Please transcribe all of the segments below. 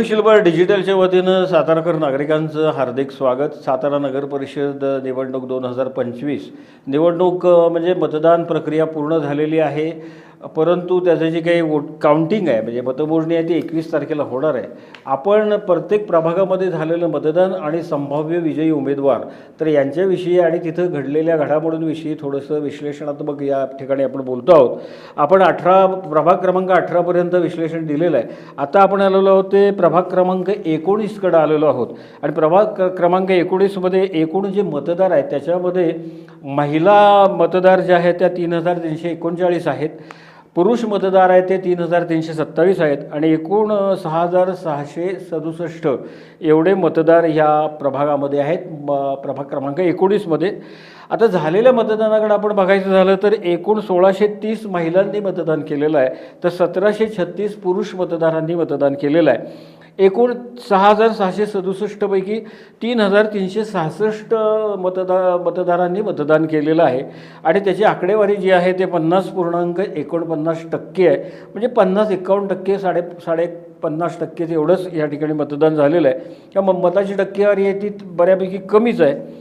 भूमी डिजिटलच्या वतीनं साताराकर नागरिकांचं हार्दिक स्वागत. सातारा नगर परिषद निवडणूक दोन हजार पंचवीस. निवडणूक म्हणजे मतदान प्रक्रिया पूर्ण झालेली आहे. परंतु त्याचं जे काही वोट काउंटिंग आहे म्हणजे मतमोजणी आहे ती एकवीस तारखेला होणार आहे. आपण प्रत्येक प्रभागामध्ये झालेलं मतदान आणि संभाव्य विजयी उमेदवार तर यांच्याविषयी आणि तिथं घडलेल्या घडामोडींविषयी थोडंसं विश्लेषणात्मक या ठिकाणी आपण बोलतो आहोत. आपण अठरा प्रभाग क्रमांक अठरापर्यंत विश्लेषण दिलेलं आहे. आता आपण आलेलो आहोत ते प्रभाग क्रमांक एकोणीसकडं आलेलो आहोत. आणि प्रभाग क्रमांक एकोणीसमध्ये एकूण जे मतदार आहेत त्याच्यामध्ये महिला मतदार जे आहेत त्या तीन हजार तीनशे एकोणचाळीस आहेत. पुरुष मतदार आहेत ते तीन हजार तीनशे सत्तावीस आहेत आणि एकूण सहा हजार सहाशे सदुसष्ट एवढे मतदार ह्या प्रभागामध्ये आहेत. म- प्रभाग क्रमांक एकोणीसमध्ये आता झालेल्या मतदानाकडे आपण बघायचं झालं तर एकूण सोळाशे तीस महिलांनी मतदान केलेलं आहे. तर सतराशे छत्तीस पुरुष मतदारांनी मतदान केलेलं आहे. एकूण सहा हजार सहाशे सदुसष्टपैकी तीन हजार तीनशे सहासष्ट मतदा मतदारांनी मतदान केलेलं आहे. आणि त्याची आकडेवारी जी आहे ते पन्नास पूर्णांक एकोणपन्नास टक्के आहे. म्हणजे पन्नास एकावन्न टक्के साडे साडे पन्नास टक्के एवढंच या ठिकाणी मतदान झालेलं आहे. किंवा मताची टक्केवारी आहे ती बऱ्यापैकी कमीच आहे.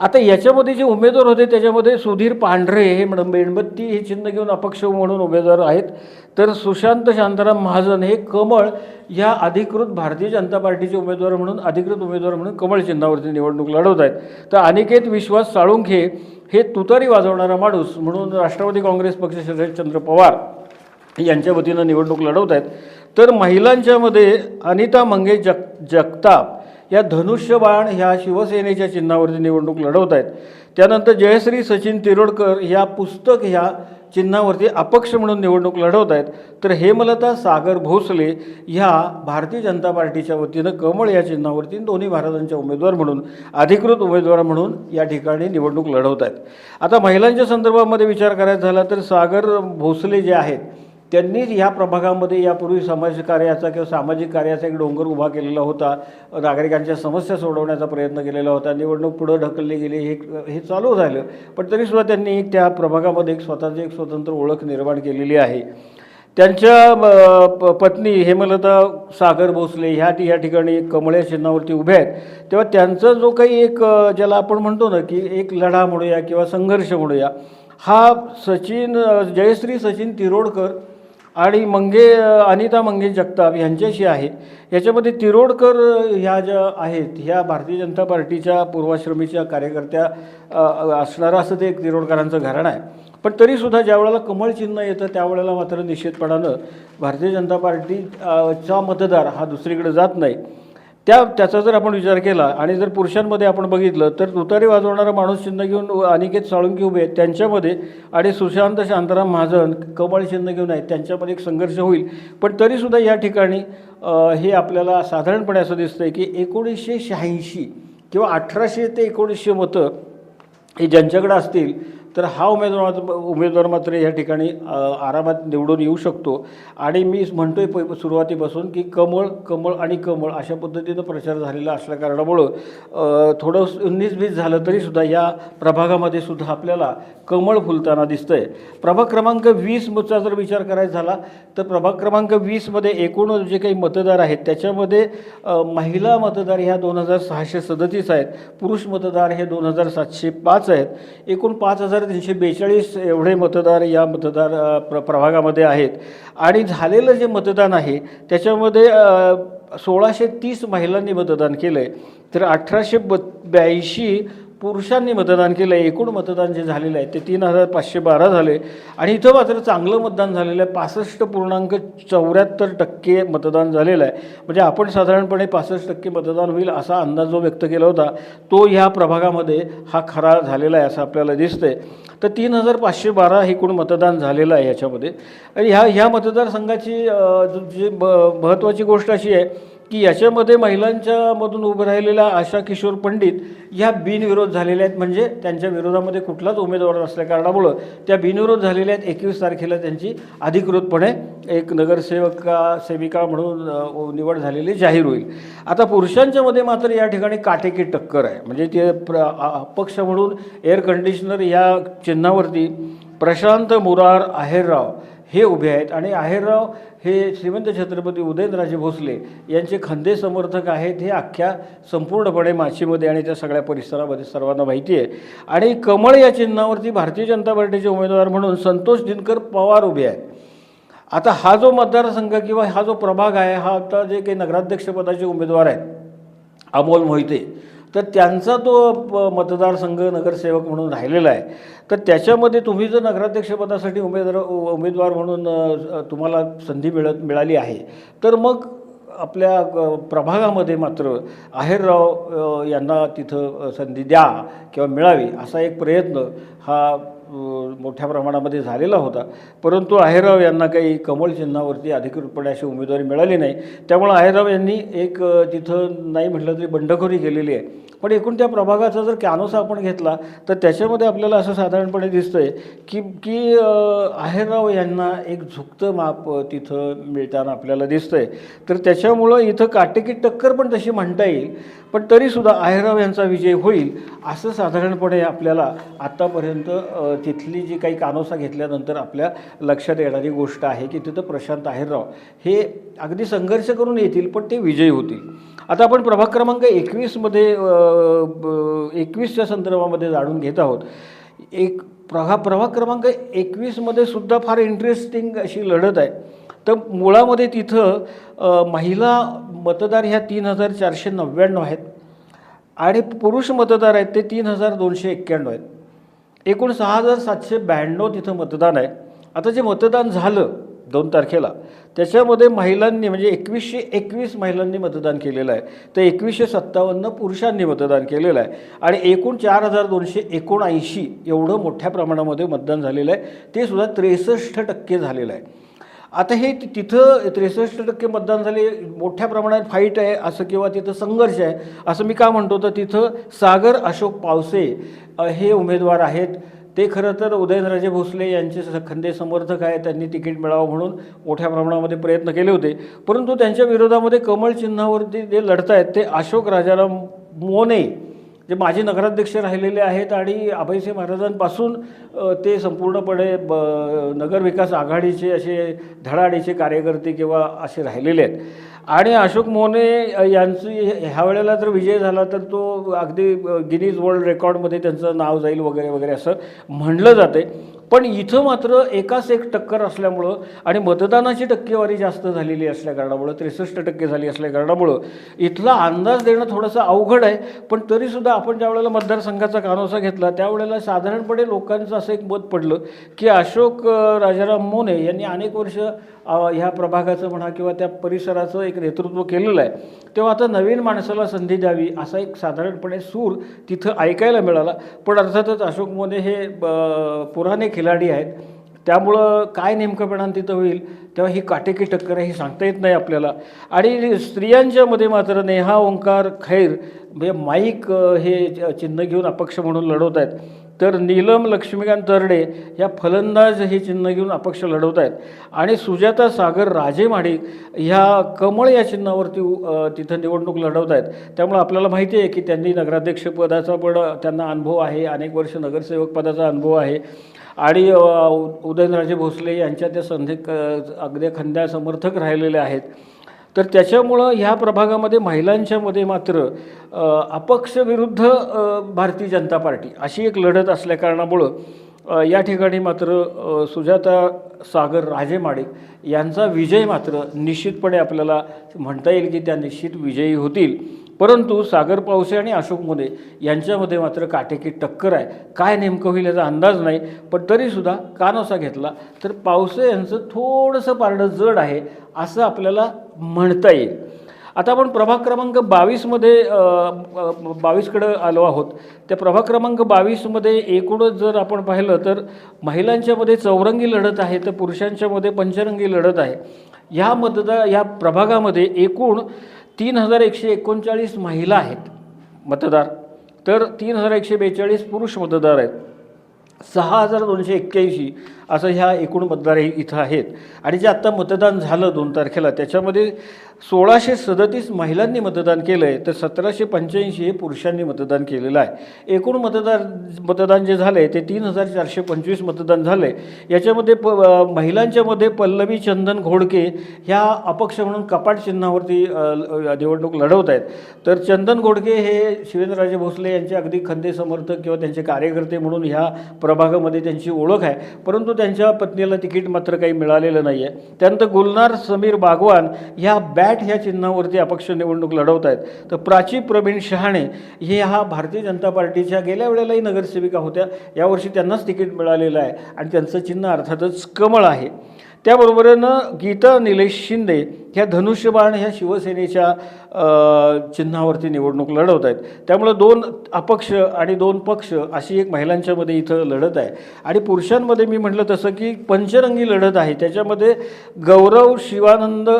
आता याच्यामध्ये जे उमेदवार होते त्याच्यामध्ये सुधीर पांढरे हे म्हण- मेणबत्ती हे चिन्ह घेऊन अपक्ष म्हणून उमेदवार आहेत. तर सुशांत शांताराम महाजन हे कमळ या अधिकृत भारतीय जनता पार्टीचे उमेदवार म्हणून अधिकृत उमेदवार म्हणून कमळ चिन्हावरती निवडणूक लढवत आहेत. तर अनिकेत विश्वास साळुंखे हे तुतारी वाजवणारा माणूस म्हणून राष्ट्रवादी काँग्रेस पक्ष शरदचंद्र पवार यांच्या वतीनं निवडणूक लढवत आहेत. तर महिलांच्यामध्ये अनिता मंगे जग जगताप या धनुष्यबाण ह्या शिवसेनेच्या चिन्हावरती निवडणूक लढवत आहेत. त्यानंतर जयश्री सचिन तिरोडकर ह्या पुस्तक ह्या चिन्हावरती अपक्ष म्हणून निवडणूक लढवत आहेत. तर हेमलता सागर भोसले ह्या भारतीय जनता पार्टीच्या वतीनं कमळ या चिन्हावरती दोन्ही भारतांच्या उमेदवार म्हणून अधिकृत उमेदवार म्हणून या ठिकाणी निवडणूक लढवत आहेत. आता महिलांच्या संदर्भामध्ये विचार करायचा झाला तर सागर भोसले जे आहेत त्यांनीच ह्या प्रभागामध्ये यापूर्वी समाजकार्याचा किंवा सामाजिक कार्याचा एक डोंगर उभा केलेला होता. नागरिकांच्या समस्या सोडवण्याचा प्रयत्न केलेला होता. निवडणूक पुढं ढकलली गेली हे हे चालू झालं. पण तरीसुद्धा त्यांनी एक त्या प्रभागामध्ये एक स्वतःची एक स्वतंत्र ओळख निर्माण केलेली आहे. त्यांच्या प- पत्नी हेमलता सागर भोसले ह्या या ठिकाणी कमळ्या चिन्हावरती उभ्या आहेत. तेव्हा त्यांचा जो काही एक ज्याला आपण म्हणतो ना की एक लढा म्हणूया किंवा संघर्ष म्हणूया हा सचिन जयश्री सचिन तिरोडकर आणि मंगे अनिता मंगे जगताप यांच्याशी आहे याच्यामध्ये तिरोडकर ह्या ज्या आहेत ह्या भारतीय जनता पार्टीच्या पूर्वाश्रमीच्या कार्यकर्त्या असणारं असं ते एक तिरोडकरांचं घराणं आहे. पण तरीसुद्धा ज्या वेळेला कमळ चिन्ह येतं त्यावेळेला मात्र निश्चितपणानं भारतीय जनता पार्टी चा मतदार हा दुसरीकडे जात नाही. त्या त्याचा जर आपण विचार केला आणि जर पुरुषांमध्ये आपण बघितलं तर तुतारी वाजवणारा माणूस चिन्ह घेऊन अनिकेत साळुंकी उभे आहेत. त्यांच्यामध्ये आणि सुशांत शांताराम महाजन कमळ चिन्ह घेऊन आहेत. त्यांच्यामध्ये एक संघर्ष होईल. पण तरीसुद्धा या ठिकाणी हे आपल्याला साधारणपणे असं दिसतं आहे की एकोणीसशे शहाऐंशी किंवा अठराशे ते एकोणीसशे मतं हे ज्यांच्याकडे असतील तर हा उमेदवार उमेदवार मात्र या ठिकाणी आरामात निवडून येऊ शकतो. आणि मी म्हणतोय प सुरुवातीपासून की कमळ कमळ आणि कमळ अशा पद्धतीनं प्रचार झालेला असल्या कारणामुळं थोडं उन्नीस झालं तरीसुद्धा या प्रभागामध्ये सुद्धा आपल्याला कमळ फुलताना दिसतं आहे प्रभाग क्रमांक वीसचा जर विचार करायचा झाला तर प्रभाग क्रमांक वीसमध्ये एकूण जे काही मतदार आहेत त्याच्यामध्ये महिला मतदार ह्या दोन हजार सहाशे सदतीस आहेत. पुरुष मतदार हे दोन हजार सातशे पाच आहेत. एकूण पाच हजार तीनशे बेचाळीस एवढे मतदार या मतदार प्र प्रभागामध्ये आहेत. आणि झालेलं जे मतदान आहे त्याच्यामध्ये सोळाशे तीस महिलांनी मतदान केलं आहे तर अठराशे ब ब्याऐंशी पुरुषांनी मतदान केलं आहे एकूण मतदान जे झालेलं आहे ते तीन हजार पाचशे बारा झाले. आणि इथं मात्र चांगलं मतदान झालेलं आहे. पासष्ट पूर्णांक चौऱ्याहत्तर टक्के मतदान झालेलं आहे. म्हणजे आपण साधारणपणे पासष्ट टक्के मतदान होईल असा अंदाज जो व्यक्त केला होता तो ह्या प्रभागामध्ये हा खरा झालेला आहे असं आपल्याला दिसतंय. तर तीन हजार पाचशे बारा एकूण मतदान झालेलं आहे याच्यामध्ये. आणि ह्या ह्या मतदारसंघाची जी ब महत्त्वाची गोष्ट अशी आहे की याच्यामध्ये महिलांच्या मधून उभं राहिलेल्या आशा किशोर पंडित ह्या बिनविरोध झालेल्या आहेत. म्हणजे त्यांच्या विरोधामध्ये कुठलाच उमेदवार नसल्या कारणामुळं त्या बिनविरोध झालेल्या आहेत. एकवीस तारखेला त्यांची अधिकृतपणे एक नगरसेवका सेविका म्हणून निवड झालेली जाहीर होईल. आता पुरुषांच्यामध्ये मात्र या ठिकाणी काटेकी टक्कर आहे. म्हणजे ते प्र पक्ष अपक्ष म्हणून एअर कंडिशनर या चिन्हावरती प्रशांत मुरार आहेरराव हे उभे आहेत. आणि आहेरराव हे श्रीमंत छत्रपती उदयनराजे भोसले यांचे खंदे समर्थक आहेत हे अख्ख्या संपूर्णपणे माचीमध्ये आणि त्या सगळ्या परिसरामध्ये सर्वांना माहिती आहे. आणि कमळ या चिन्हावरती भारतीय जनता पार्टीचे उमेदवार म्हणून संतोष दिनकर पवार उभे आहेत. आता हा जो मतदारसंघ किंवा हा जो प्रभाग आहे हा आता जे काही नगराध्यक्षपदाचे उमेदवार आहेत अमोल मोहिते तर त्यांचा तो प- मतदारसंघ नगरसेवक म्हणून राहिलेला आहे. तर त्याच्यामध्ये तुम्ही जर नगराध्यक्षपदासाठी उमेदवार उमेदवार म्हणून तुम्हाला संधी मिळत मिळाली आहे तर मग आपल्या प्रभागामध्ये मात्र आहेरराव यांना तिथं संधी द्या किंवा मिळावी असा एक प्रयत्न हा मोठ्या प्रमाणामध्ये झालेला होता. परंतु आहेराव यांना काही कमळ चिन्हावरती अधिकृतपणे अशी उमेदवारी मिळाली नाही. त्यामुळे आहेराव यांनी एक तिथं नाही म्हटलं तरी बंडखोरी केलेली आहे. पण एकूण त्या प्रभागाचा जर कॅनोसा आपण घेतला तर त्याच्यामध्ये आपल्याला असं साधारणपणे दिसतं आहे की की अ, आहेरराव यांना एक झुकतं माप तिथं मिळताना आपल्याला दिसतं आहे तर त्याच्यामुळं इथं काटेकी टक्कर पण तशी म्हणता येईल. पण तरीसुद्धा आहेराव यांचा विजय होईल असं साधारणपणे आपल्याला आत्तापर्यंत तिथली जी काही कानोसा घेतल्यानंतर आपल्या लक्षात येणारी गोष्ट आहे की तिथं प्रशांत आहेरराव हे अगदी संघर्ष करून येतील पण ते विजयी होतील. आता आपण प्रभाग क्रमांक एकवीसमध्ये एकवीसच्या संदर्भामध्ये जाणून घेत आहोत. एक प्रभा प्रभाग क्रमांक एकवीसमध्ये सुद्धा फार इंटरेस्टिंग अशी लढत आहे. तर मुळामध्ये तिथं महिला मतदार ह्या तीन हजार चारशे नव्याण्णव आहेत. आणि पुरुष मतदार आहेत ते तीन हजार दोनशे एक्क्याण्णव आहेत. एकूण सहा हजार सातशे ब्याण्णव तिथं मतदान आहे. आता जे मतदान झालं दोन तारखेला त्याच्यामध्ये महिलांनी म्हणजे एकवीसशे एकवीस महिलांनी मतदान केलेलं आहे. तर एकवीसशे सत्तावन्न पुरुषांनी मतदान केलेलं आहे. आणि एकूण चार हजार दोनशे एकोणऐंशी एवढं मोठ्या प्रमाणामध्ये मतदान झालेलं आहे. ते सुद्धा त्रेसष्ट टक्के झालेलं आहे. आता हे तिथं त्रेसष्ट टक्के मतदान झाले. मोठ्या प्रमाणात फाईट आहे असं किंवा तिथं संघर्ष आहे असं मी का म्हणतो? तर तिथं सागर अशोक पावसे हे उमेदवार आहेत. ते खरं तर उदयनराजे भोसले यांचे खंदे समर्थक आहे त्यांनी तिकीट मिळावं म्हणून मोठ्या प्रमाणामध्ये प्रयत्न केले होते. परंतु त्यांच्या विरोधामध्ये कमळ चिन्हावरती जे लढत आहेत ते अशोक राजाराम मोने जे माजी नगराध्यक्ष राहिलेले आहेत आणि अभयसिंह महाराजांपासून ते संपूर्णपणे ब नगरविकास आघाडीचे असे धडाडीचे कार्यकर्ते किंवा असे राहिलेले आहेत. आणि अशोक मोने यांची ह्या वेळेला जर विजय झाला तर तो अगदी गिनीज वर्ल्ड रेकॉर्डमध्ये त्यांचं नाव जाईल वगैरे वगैरे असं म्हणलं जाते पण इथं मात्र एकाच एक टक्कर असल्यामुळं आणि मतदानाची टक्केवारी जास्त झालेली असल्या कारणामुळं त्रेसष्ट टक्के झाली असल्या कारणामुळं इथला अंदाज देणं थोडंसं अवघड आहे. पण तरीसुद्धा आपण ज्या वेळेला मतदारसंघाचा कानोसा घेतला त्यावेळेला साधारणपणे लोकांचं असं एक मत पडलं की अशोक राजाराम मोने यांनी अनेक वर्ष ह्या प्रभागाचं म्हणा किंवा त्या परिसराचं एक नेतृत्व केलेलं आहे तेव्हा आता नवीन माणसाला संधी द्यावी असा एक साधारणपणे सूर तिथं ऐकायला मिळाला. पण अर्थातच अशोक मोने हे अ, पुराणे खिलाडी आहेत. त्यामुळं काय नेमकंपणानं तिथं होईल तेव्हा ही काटेकी टक्कर आहे ही सांगता येत नाही आपल्याला. आणि स्त्रियांच्यामध्ये मात्र नेहा ओंकार खैर म्हणजे माईक हे चिन्ह घेऊन अपक्ष म्हणून लढवत आहेत तर नीलम लक्ष्मीकांत तरडे या फलंदाज हे चिन्ह घेऊन अपक्ष लढवत आहेत. आणि सुजाता सागर राजे माडिक ह्या कमळ या चिन्हावरती तिथं निवडणूक लढवत आहेत. त्यामुळे आपल्याला माहिती आहे की त्यांनी नगराध्यक्षपदाचा पण त्यांना अनुभव आहे. अनेक वर्ष नगरसेवक पदाचा अनुभव आहे. आणि उ- उदयनराजे भोसले यांच्या त्या संधी क- अगदी खंद्या समर्थक राहिलेले आहेत. तर त्याच्यामुळं ह्या प्रभागामध्ये महिलांच्यामध्ये मात्र अपक्ष विरुद्ध भारतीय जनता पार्टी अशी एक लढत असल्या कारणामुळं या ठिकाणी मात्र सुजाता सागर राजे माडिक यांचा विजय मात्र निश्चितपणे आपल्याला म्हणता येईल की त्या निश्चित विजयी होतील. परंतु सागर पावसे आणि अशोक मोदे यांच्यामध्ये मात्र काटेकी टक्कर आहे. काय नेमकं होईल याचा अंदाज नाही पण तरीसुद्धा कानोसा घेतला तर पावसे यांचं थोडंसं पारडं जड आहे असं आपल्याला म्हणता येईल. आता आपण प्रभाग क्रमांक बावीसमध्ये बावीसकडं आलो आहोत. त्या प्रभाग क्रमांक बावीसमध्ये एकूणच जर आपण पाहिलं तर महिलांच्यामध्ये चौरंगी लढत आहे तर पुरुषांच्यामध्ये पंचरंगी लढत आहे. ह्या मतदार या प्रभागामध्ये एकूण तीन हजार एकशे एकोणचाळीस महिला आहेत मतदार. तर तीन हजार एकशे बेचाळीस पुरुष मतदार आहेत. सहा हजार दोनशे एक्क्याऐंशी असं ह्या एकूण मतदार हे इथं आहेत. आणि जे आत्ता मतदान झालं दोन तारखेला त्याच्यामध्ये सोळाशे सदतीस महिलांनी मतदान केलं आहे तर सतराशे पंच्याऐंशी हे पुरुषांनी मतदान केलेलं आहे. एकूण मतदार मतदान जे झालं आहे ते तीन हजार चारशे पंचवीस मतदान झालं आहे याच्यामध्ये प महिलांच्यामध्ये पल्लवी चंदन घोडके ह्या अपक्ष म्हणून कपाट चिन्हावरती ल- निवडणूक लढवत आहेत. तर चंदन घोडके हे शिवेंद्रराजे भोसले यांचे अगदी खंदे समर्थक किंवा त्यांचे कार्यकर्ते म्हणून ह्या प्रभागामध्ये त्यांची ओळख आहे. परंतु त्यांच्या पत्नीला तिकीट मात्र काही मिळालेलं नाही आहे त्यानंतर गुलनार समीर बागवान ह्या बॅट ह्या चिन्हावरती अपक्ष निवडणूक लढवत आहेत. तर प्राची प्रवीण शहाणे हे हा भारतीय जनता पार्टीच्या गेल्या वेळेलाही नगरसेविका होत्या. यावर्षी त्यांनाच तिकीट मिळालेलं आहे आणि त्यांचं चिन्ह अर्थातच कमळ आहे. त्याबरोबरीनं गीता निलेश शिंदे ह्या धनुष्यबाण ह्या शिवसेनेच्या चिन्हावरती निवडणूक लढवत आहेत. त्यामुळं दोन अपक्ष आणि दोन पक्ष अशी एक महिलांच्यामध्ये इथं लढत आहे. आणि पुरुषांमध्ये मी म्हटलं तसं की पंचरंगी लढत आहे. त्याच्यामध्ये गौरव शिवानंद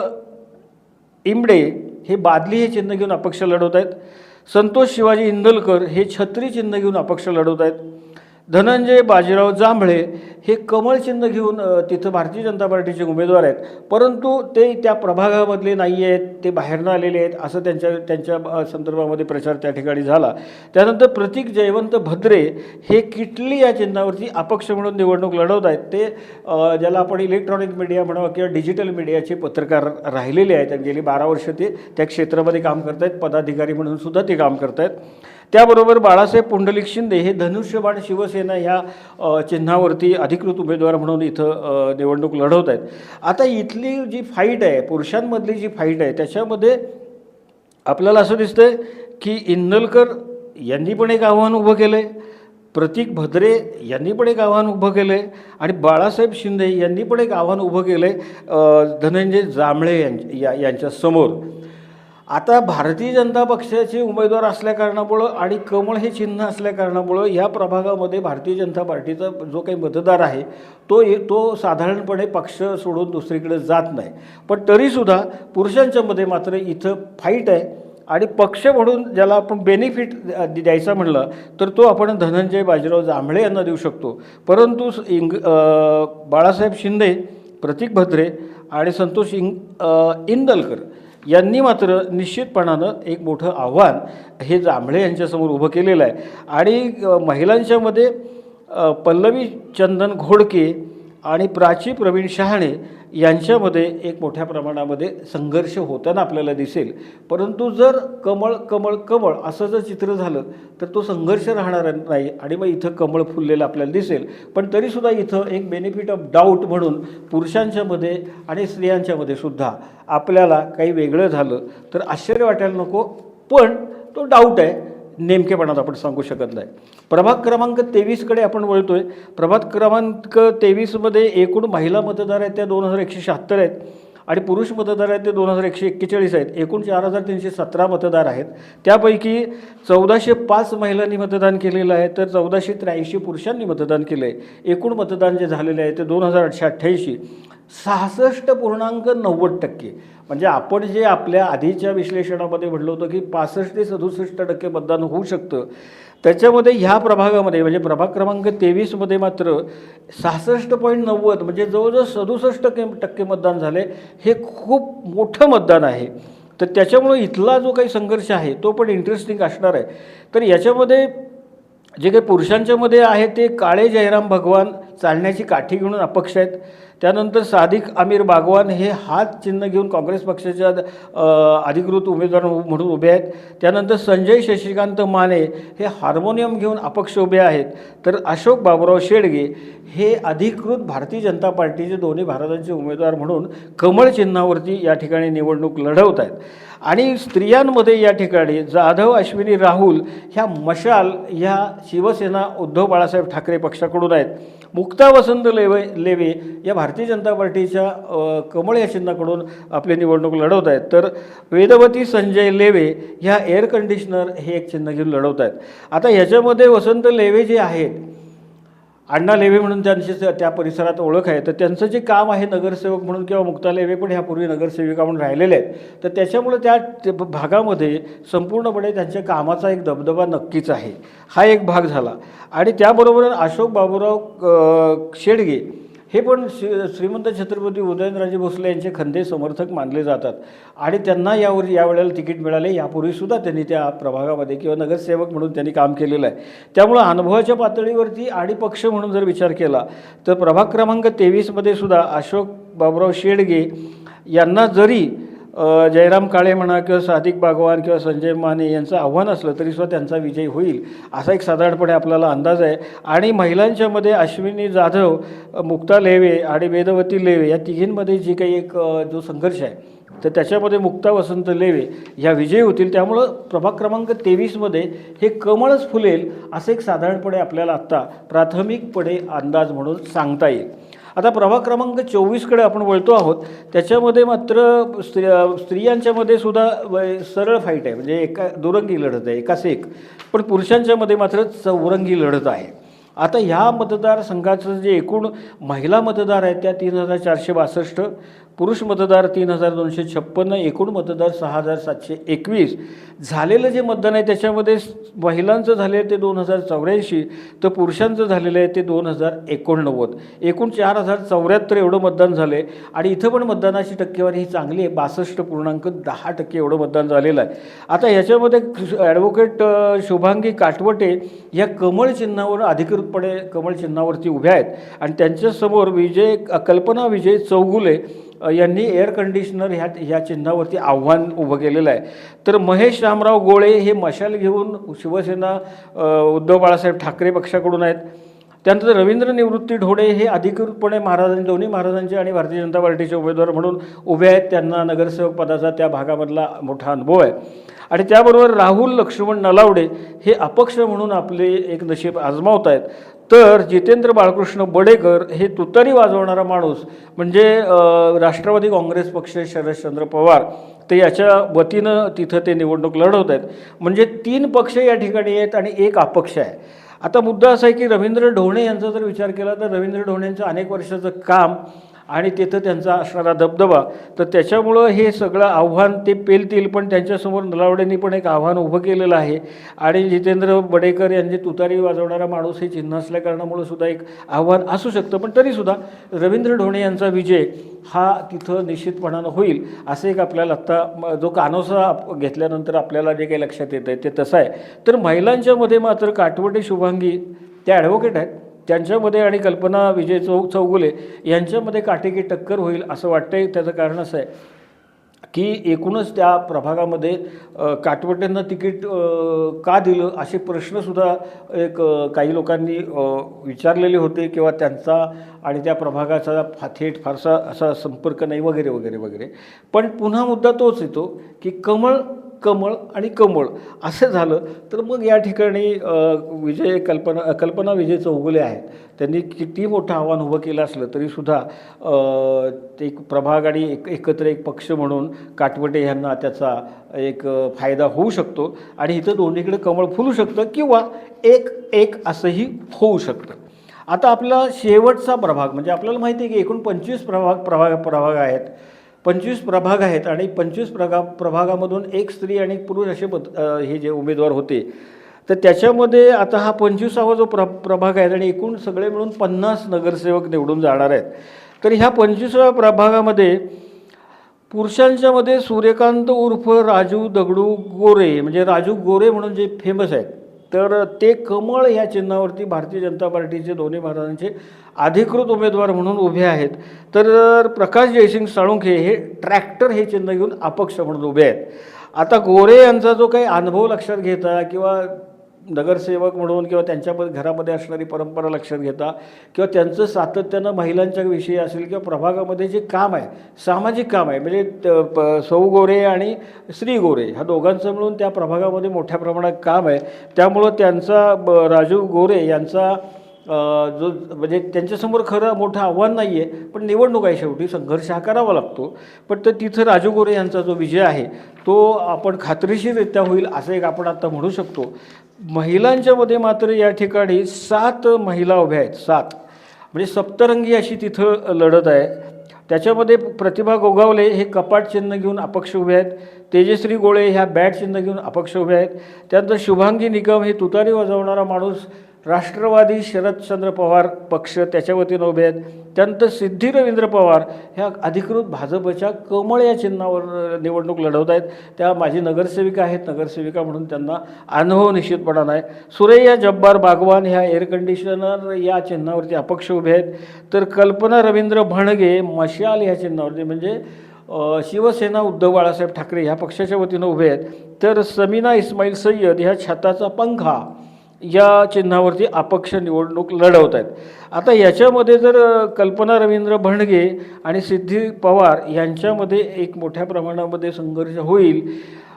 इमडे हे बादली हे चिन्ह घेऊन अपक्ष लढवत आहेत. संतोष शिवाजी इंदलकर हे छत्री चिन्ह घेऊन अपक्ष लढवत आहेत. धनंजय बाजीराव जांभळे हे कमळ चिन्ह घेऊन तिथं भारतीय जनता पार्टीचे उमेदवार आहेत. परंतु ते त्या प्रभागामधले नाही आहेत ते बाहेरनं आलेले आहेत असं त्यांच्या त्यांच्या संदर्भामध्ये प्रचार त्या ठिकाणी झाला. त्यानंतर प्रतीक जयवंत भद्रे हे किटली या चिन्हावरती अपक्ष म्हणून निवडणूक लढवत आहेत. ते ज्याला आपण इलेक्ट्रॉनिक मीडिया म्हणावा किंवा डिजिटल मीडियाचे पत्रकार राहिलेले आहेत गेली बारा वर्ष ते त्या क्षेत्रामध्ये काम करत आहेत पदाधिकारी म्हणून सुद्धा ते काम करत आहेत त्याबरोबर बाळासाहेब पुंडलिक शिंदे हे धनुष्यबाण शिवसेना ह्या चिन्हावरती अधिकृत उमेदवार म्हणून इथं निवडणूक लढवत आहेत. आता इथली जी फाईट आहे पुरुषांमधली जी फाईट आहे त्याच्यामध्ये आपल्याला असं दिसतंय की इंदलकर यांनी पण एक आव्हान उभं केलं आहे प्रतीक भद्रे यांनी पण एक आव्हान उभं केलं आहे आणि बाळासाहेब शिंदे यांनी पण एक आव्हान उभं केलं आहे धनंजय जांभळे यांच्या या यांच्यासमोर. आता भारतीय जनता पक्षाचे उमेदवार असल्या कारणामुळं आणि कमळ हे चिन्ह असल्या कारणामुळं या प्रभागामध्ये भारतीय जनता पार्टीचा जो काही मतदार आहे तो ए तो साधारणपणे पक्ष सोडून दुसरीकडे जात नाही. पण तरीसुद्धा पुरुषांच्यामध्ये मात्र इथं फाईट आहे आणि पक्ष म्हणून ज्याला आपण बेनिफिट द्यायचा म्हणलं तर तो आपण धनंजय बाजीराव जांभळे यांना देऊ शकतो. परंतु इंग बाळासाहेब शिंदे प्रतीक भद्रे आणि संतोष इंग इंदलकर यांनी मात्र निश्चितपणानं एक मोठं आव्हान हे जांभळे यांच्यासमोर उभं केलेलं आहे. आणि महिलांच्यामध्ये पल्लवी चंदन घोडके आणि प्राची प्रवीण शहाणे यांच्यामध्ये एक मोठ्या प्रमाणामध्ये संघर्ष होताना आपल्याला दिसेल. परंतु जर कमळ कमळ कमळ असं जर चित्र झालं तर तो संघर्ष राहणार नाही आणि मग इथं कमळ फुललेलं आपल्याला दिसेल. पण तरीसुद्धा इथं एक बेनिफिट ऑफ डाऊट म्हणून पुरुषांच्यामध्ये आणि स्त्रियांच्यामध्ये सुद्धा आपल्याला काही वेगळं झालं तर आश्चर्य वाटायला नको. पण तो डाऊट आहे. नेमकेपणात आपण सांगू शकत नाही. प्रभाग क्रमांक तेवीसकडे आपण वळतो आहे प्रभाग क्रमांक तेवीसमध्ये एकूण महिला मतदार आहेत त्या दोन हजार एकशे शहात्तर आहेत आणि पुरुष मतदार आहेत ते दोन हजार एकशे एक्केचाळीस आहेत. एकूण चार हजार तीनशे सतरा मतदार आहेत. त्यापैकी चौदाशे पाच महिलांनी मतदान केलेलं आहे तर चौदाशे त्र्याऐंशी पुरुषांनी मतदान केलं आहे एकूण मतदान जे झालेले आहे ते दोन हजार आठशे अठ्ठ्याऐंशी. सहासष्ट पूर्णांक नव्वद टक्के. म्हणजे आपण जे आपल्या आधीच्या विश्लेषणामध्ये म्हटलं होतं की पासष्ट ते सदुसष्ट टक्के मतदान होऊ शकतं. त्याच्यामध्ये ह्या प्रभागामध्ये म्हणजे प्रभाग क्रमांक तेवीसमध्ये मात्र सहासष्ट पॉईंट नव्वद म्हणजे जवळजवळ सदुसष्ट टक्के टक्के मतदान झाले हे खूप मोठं मतदान आहे. तर त्याच्यामुळं इथला जो काही संघर्ष आहे तो पण इंटरेस्टिंग असणार आहे. तर याच्यामध्ये जे काही पुरुषांच्यामध्ये आहे ते काळे जयराम भगवान चालण्याची काठी घेऊन अपक्ष आहेत. त्यानंतर सादिक आमिर बागवान हे हात चिन्ह घेऊन काँग्रेस पक्षाच्या अधिकृत उमेदवार म्हणून उभे आहेत. त्यानंतर संजय शशिकांत माने हे हार्मोनियम घेऊन अपक्ष उभे आहेत. तर अशोक बाबुराव शेडगे हे अधिकृत भारतीय जनता पार्टीचे दोन्ही भारताचे उमेदवार म्हणून कमळ चिन्हावरती या ठिकाणी निवडणूक लढवत आहेत. आणि स्त्रियांमध्ये या ठिकाणी जाधव अश्विनी राहुल ह्या मशाल ह्या शिवसेना उद्धव बाळासाहेब ठाकरे पक्षाकडून आहेत. मुक्ता वसंत लेवे लेवे या भारतीय भारतीय जनता पार्टीच्या कमळ या चिन्हाकडून आपली निवडणूक लढवत आहेत. तर वेदवती संजय लेवे ह्या एअर कंडिशनर हे एक चिन्ह घेऊन लढवत आहेत. आता ह्याच्यामध्ये वसंत लेवे जे आहेत अण्णा लेवे म्हणून त्यांची स- त्या परिसरात ओळख आहे. तर त्यांचं जे काम आहे नगरसेवक म्हणून किंवा मुक्ता लेवे पण ह्यापूर्वी नगरसेविका म्हणून राहिलेले आहेत. तर त्याच्यामुळे त्या भागामध्ये संपूर्णपणे त्यांच्या कामाचा एक दबदबा नक्कीच आहे. हा एक भाग झाला. आणि त्याबरोबर अशोक बाबूराव शेडगे हे पण श्री श्रीमंत छत्रपती उदयनराजे भोसले यांचे खंदे समर्थक मानले जातात. आणि त्यांना यावर यावेळेला तिकीट मिळाले यापूर्वीसुद्धा त्यांनी त्या प्रभागामध्ये किंवा नगरसेवक म्हणून त्यांनी काम केलेलं आहे. त्यामुळं अनुभवाच्या पातळीवरती आणि पक्ष म्हणून जर विचार केला तर प्रभाग क्रमांक तेवीसमध्ये सुद्धा अशोक बाबराव शेडगे यांना जरी जयराम काळे म्हणा किंवा सादिक बागवान किंवा संजय माने यांचं आव्हान असलं तरीसुद्धा त्यांचा विजय होईल असा एक साधारणपणे आपल्याला अंदाज आहे. आणि महिलांच्यामध्ये अश्विनी जाधव मुक्ता लेवे आणि वेदवती लेवे या तिघींमध्ये जी काही एक जो संघर्ष आहे तर त्याच्यामध्ये मुक्ता वसंत लेवे ह्या विजयी होतील. त्यामुळं प्रभाग क्रमांक तेवीसमध्ये हे कमळच फुलेल असं एक साधारणपणे आपल्याला आत्ता प्राथमिकपणे अंदाज म्हणून सांगता येईल. आता प्रभाग क्रमांक चोवीसकडे आपण वळतो आहोत. त्याच्यामध्ये मात्र स्त्री स्त्रियांच्यामध्ये सुद्धा व- सरळ फाईट आहे. म्हणजे एका दुरंगी लढत आहे. एकास एक. पण पुरुषांच्यामध्ये मात्र चौरंगी लढत आहे. आता ह्या मतदारसंघाचं जे एकूण महिला मतदार आहेत त्या तीन हजार चारशे बासष्ट. पुरुष मतदार तीन हजार दोनशे छप्पन्न एकूण मतदार सहा हजार सातशे एकवीस. झालेलं जे मतदान आहे त्याच्यामध्ये महिलांचं झाले आहे ते दोन हजार चौऱ्याऐंशी तर पुरुषांचं झालेलं आहे ते दोन हजार एकोणनव्वद. एकूण चार हजार चौऱ्याहत्तर एवढं मतदान झालं आहे आणि इथं पण मतदानाची टक्केवारी ही चांगली आहे. बासष्ट पूर्णांक दहा टक्के एवढं मतदान झालेलं आहे. आता ह्याच्यामध्ये ॲडव्होकेट शुभांगी काटवटे या कमळ चिन्हावर अधिकृतपणे कमळ चिन्हावरती उभ्या आहेत. आणि त्यांच्यासमोर विजय कल्पना विजय चौगुले यांनी एअर कंडिशनर ह्या ह्या चिन्हावरती आव्हान उभं केलेलं आहे. तर महेश रामराव गोळे हे मशाल घेऊन शिवसेना उद्धव बाळासाहेब ठाकरे पक्षाकडून आहेत. त्यानंतर रवींद्र निवृत्ती ढोडे हे अधिकृतपणे महाराजांनी दोन्ही महाराजांचे आणि भारतीय जनता पार्टीचे उमेदवार म्हणून उभे आहेत. त्यांना नगरसेवक पदाचा त्या भागामधला मोठा अनुभव आहे. आणि त्याबरोबर राहुल लक्ष्मण नलावडे हे अपक्ष म्हणून आपले एक नशीब आजमावत आहेत तर जितेंद्र बाळकृष्ण बडेकर हे तुतारी वाजवणारा माणूस म्हणजे राष्ट्रवादी काँग्रेस पक्ष शरदचंद्र पवार ते याच्या वतीनं तिथं ते निवडणूक लढवत आहेत. म्हणजे तीन पक्ष या ठिकाणी आहेत आणि एक अपक्ष आहे. आता मुद्दा असा आहे की रवींद्र ढोणे यांचा जर विचार केला तर रवींद्र ढोणेंचं अनेक वर्षाचं काम आणि तिथं त्यांचा असणारा दबदबा. तर त्याच्यामुळं हे सगळं आव्हान ते पेलतील पण त्यांच्यासमोर नलावडेंनी पण एक आव्हान उभं केलेलं आहे. आणि जितेंद्र बडेकर यांचे तुतारी वाजवणारा माणूस हे चिन्ह असल्या कारणामुळं सुद्धा एक आव्हान असू शकतं. पण तरीसुद्धा रवींद्र ढोणे यांचा विजय हा तिथं निश्चितपणानं होईल असं एक आपल्याला आत्ता म- जो कानोसा घेतल्यानंतर आपल्याला जे काही लक्षात येतं आहे ते तसं आहे. तर महिलांच्यामध्ये मात्र काटवटे शुभांगी त्या ॲडव्होकेट आहेत. त्यांच्यामध्ये आणि कल्पना विजय चौ चौगुले यांच्यामध्ये काटेकी टक्कर होईल असं वाटतंय. त्याचं कारण असं आहे की एकूणच त्या प्रभागामध्ये काटवट्यांना तिकीट का दिलं असे प्रश्नसुद्धा एक काही लोकांनी विचारलेले होते किंवा त्यांचा आणि त्या प्रभागाचा फा थेट फारसा असा संपर्क नाही वगैरे वगैरे वगैरे. पण पुन्हा मुद्दा तोच येतो की कमळ कमळ आणि कमळ असं झालं तर मग या ठिकाणी विजय कल्पना कल्पना विजय चौगुले आहेत. त्यांनी किती मोठं आव्हान उभं केलं असलं तरीसुद्धा ते एक प्रभाग आणि एक एकत्र एक पक्ष म्हणून काटवटे यांना त्याचा एक फायदा होऊ शकतो. आणि इथं दोन्हीकडे कमळ फुलू शकतं किंवा एक एक असंही होऊ शकतं. आता आपला शेवटचा प्रभाग म्हणजे आपल्याला माहिती आहे की एकूण पंचवीस प्रभाग प्रभाग प्रभाग आहेत. पंचवीस प्रभाग आहेत आणि पंचवीस प्रभा प्रभागामधून एक स्त्री आणि एक पुरुष असे मत हे जे उमेदवार होते. तर त्याच्यामध्ये आता हा पंचवीसावा जो प्र प्रभाग आहे आणि एकूण सगळे मिळून पन्नास नगरसेवक निवडून जाणार आहेत. तर ह्या पंचवीसाव्या प्रभागामध्ये पुरुषांच्यामध्ये सूर्यकांत उर्फ राजू दगडू गोरे म्हणजे राजू गोरे म्हणून जे फेमस आहेत तर ते कमळ या चिन्हावरती भारतीय जनता पार्टीचे दोन्ही महाराजांचे अधिकृत उमेदवार म्हणून उभे आहेत. तर प्रकाश जयसिंग साळुंखे हे ट्रॅक्टर हे चिन्ह घेऊन अपक्ष म्हणून उभे आहेत. आता गोरे यांचा जो काही अनुभव लक्षात घेता किंवा नगरसेवक म्हणून किंवा त्यांच्यामध्ये घरामध्ये असणारी परंपरा लक्षात घेता किंवा त्यांचं सातत्यानं महिलांच्या विषयी असेल किंवा प्रभागामध्ये जे काम आहे सामाजिक काम आहे म्हणजे त- प- सौ गोरे आणि श्री गोरे ह्या दोघांचं मिळून त्या प्रभागामध्ये मोठ्या प्रमाणात काम आहे. त्यामुळं त्यांचा ब- राजू गोरे यांचा जो म्हणजे त्यांच्यासमोर खरं मोठं आव्हान नाही आहे पण निवडणूक आहे शेवटी संघर्ष हा करावा लागतो. पण तर तिथं राजू गोरे यांचा जो विजय आहे तो आपण खात्रीशीररित्या होईल असं एक आपण आता म्हणू शकतो. महिलांच्यामध्ये मात्र या ठिकाणी सात महिला उभ्या आहेत सात. म्हणजे सप्तरंगी अशी तिथं लढत आहे. त्याच्यामध्ये प्रतिभा गोगावले हे कपाट चिन्ह घेऊन अपक्ष उभे आहेत. तेजश्री गोळे ह्या बॅट चिन्ह घेऊन अपक्ष उभे आहेत. त्यानंतर शुभांगी निकम हे तुतारी वाजवणारा माणूस राष्ट्रवादी शरदचंद्र पवार पक्ष त्याच्या वतीनं उभे आहेत. त्यानंतर सिद्धी रवींद्र पवार ह्या अधिकृत भाजपच्या कमळ या चिन्हावर निवडणूक लढवत आहेत. त्या माझी नगरसेविका आहेत. नगरसेविका म्हणून त्यांना अनुभव निश्चितपणा नाही. सुरैया जब्बार बागवान ह्या एअर कंडिशनर या चिन्हावरती अपक्ष उभे आहेत. तर कल्पना रवींद्र भणगे मशाल ह्या चिन्हावरती म्हणजे शिवसेना उद्धव बाळासाहेब ठाकरे ह्या पक्षाच्या वतीनं उभे आहेत. तर समीना इस्माईल सय्यद ह्या छताचा पंखा या चिन्हावरती अपक्ष निवडणूक लढवत आहेत. आता याच्यामध्ये जर कल्पना रवींद्र भणगे आणि सिद्धी पवार यांच्यामध्ये एक मोठ्या प्रमाणामध्ये संघर्ष होईल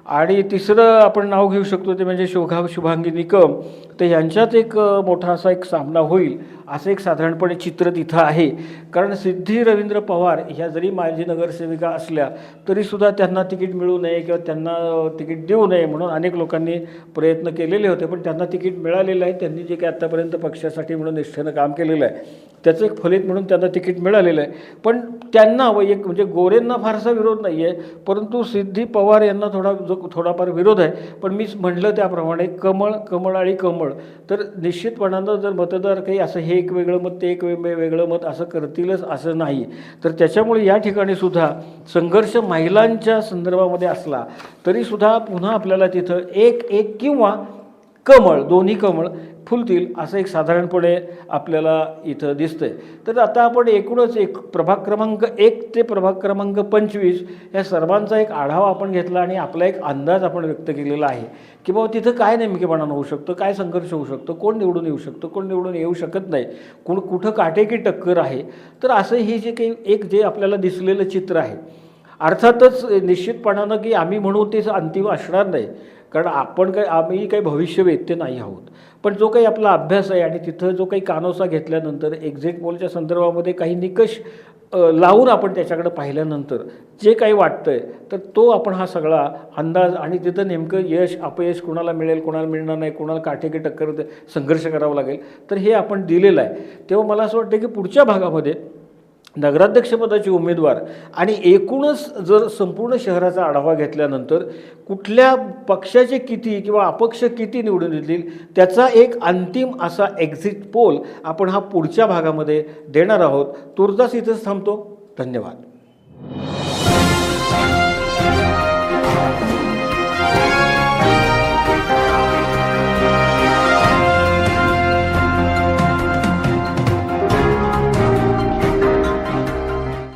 आणि तिसरं आपण नाव घेऊ शकतो ते म्हणजे शोभा शुभांगी निकम. तर यांच्यात एक मोठा असा एक सामना होईल असं एक साधारणपणे चित्र तिथं आहे. कारण सिद्धी रवींद्र पवार ह्या जरी माजी नगरसेविका असल्या तरीसुद्धा त्यांना तिकीट मिळू नये किंवा त्यांना तिकीट देऊ नये म्हणून अनेक लोकांनी प्रयत्न केलेले होते. पण त्यांना तिकीट मिळालेलं आहे. त्यांनी जे काही आत्तापर्यंत पक्षासाठी म्हणून निष्ठेनं काम केलेलं आहे त्याचं एक फलित म्हणून त्यांना तिकीट मिळालेलं आहे. पण त्यांना वैयक म्हणजे गोरेंना फारसा विरोध नाही आहे परंतु सिद्धी पवार यांना थोडा जो थोडाफार विरोध आहे पण मी म्हटलं त्याप्रमाणे कमळ कमळ आणि कमळ. तर निश्चितपणानं जर मतदार काही असं हे एक वेगळं मत ते एक वेगळं मत असं करतीलच असं नाही. तर त्याच्यामुळे या ठिकाणी सुद्धा संघर्ष महिलांच्या संदर्भामध्ये असला तरीसुद्धा पुन्हा आपल्याला तिथं एक एक किंवा कमळ दोन्ही कमळ फुलतील असं एक साधारणपणे आपल्याला इथं दिसतंय. तर आता आपण एकूणच एक प्रभाग क्रमांक एक ते प्रभाग क्रमांक पंचवीस या सर्वांचा एक आढावा आपण घेतला आणि आपला एक अंदाज आपण व्यक्त केलेला आहे की बाबा तिथं काय नेमकेपणानं होऊ शकतं काय संघर्ष होऊ शकतो कोण निवडून येऊ शकतो कोण निवडून येऊ शकत नाही कोण कुठं काटेकी टक्कर आहे. तर असं हे जे काही एक जे आपल्याला दिसलेलं चित्र आहे अर्थातच निश्चितपणानं की आम्ही म्हणू तेच अंतिम असणार नाही. कारण आपण काही आम्ही काही भविष्यवेत्ते नाही आहोत. पण जो काही आपला अभ्यास आहे आणि तिथं जो काही कानोसा घेतल्यानंतर एक्झिट पोलच्या संदर्भामध्ये काही निकष लावून आपण त्याच्याकडे पाहिल्यानंतर जे काही वाटतं आहे तर तो आपण हा सगळा अंदाज आणि तिथं नेमकं यश अपयश कोणाला मिळेल कोणाला मिळणार नाही कोणाला काठेकी टक्कर संघर्ष करावा लागेल तर हे आपण दिलेलं आहे. तेव्हा मला असं वाटतं की पुढच्या भागामध्ये नगराध्यक्षपदाचे उमेदवार आणि एकूणच जर संपूर्ण शहराचा आढावा घेतल्यानंतर कुठल्या पक्षाचे किती किंवा अपक्ष किती निवडून येतील त्याचा एक अंतिम असा एक्झिट पोल आपण हा पुढच्या भागामध्ये देणार आहोत. तुर्तास इथंच थांबतो. धन्यवाद.